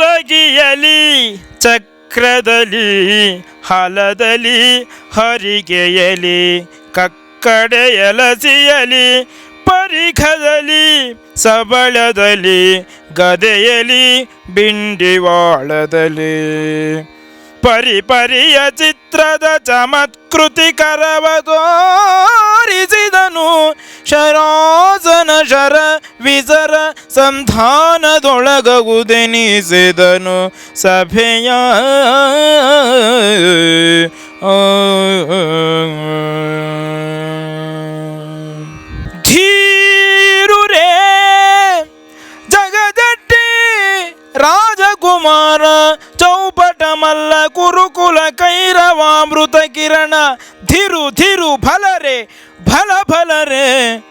ಹಲಗಿಯಲಿ ಚಕ್ರದಲ್ಲಿ, ಹಲದಲ್ಲಿ ಹರಿಗೆಯಲಿ ಕಕ್ಕಡೆಯಲಸಿಯಲಿ ಪರಿಖದಲ್ಲಿ ಸಬಳದಲ್ಲಿ ಗದೆಯಲಿ ಬಿಂಡಿವಾಳದಲ್ಲಿ. ಪರಿಪರಿಯ ಚಿತ್ರದ ಚಮತ್ಕೃತಿ ತೋರಿಸಿದನು ಶರಾಸನ ಶರ ವಿಸರ ಸಂಧಾನದೊಳಗಗುದೆನಿಸಿದನು ಸಭೆಯ ಧೀರುರೇ, ಜಗದಟ್ಟಿ, ರಾಜಕುಮಾರ, ಚೌಪಟ ಮಲ್ಲ, ಕುರುಕುಲ, ಕೈರವಾಮೃತ ಕಿರಣ, ಧಿರು ಧಿರು ಫಲರೆ ಫಲ ಫಲರೆ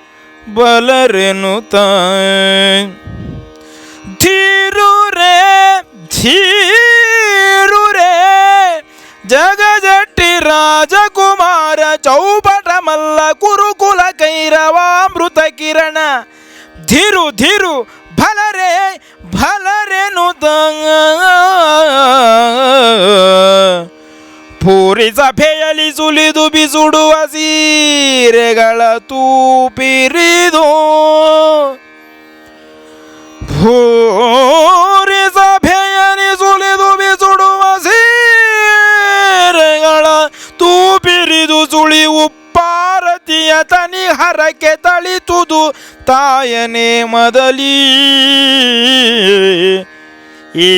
ಬಲರೆನುತ ಧೀರುರೇ ಧೀರುರೇ ಜಗಜಟ್ಟಿ ರಾಜಕುಮಾರ ಚೌಪಟ ಮಲ್ಲ ಕುರುಕುಲ ಕೈರವಾಮೃತ ಕಿರಣ. ಧಿರು ಧಿರು ಭಲರೆ ಪೂರಿ ಸಭೆಯಲ್ಲಿ ಸುಲಿದು ಬಿಸುಡುವ ಸೀರೆಗಳ ತೂಪಿರಿದು. ಭೂರಿ ಸಭೆಯಲ್ಲಿ ಸುಲಿದು ಬಿಸುಡುವ ಸೀರೆಗಳ ತೂಪಿರಿದು ಸುಳಿ ಉಪ್ಪಾರತಿಯ ತನಿ ಹರಕೆ ತಳಿತುದು ತಾಯನೇ ಮೊದಲೀ. ಈ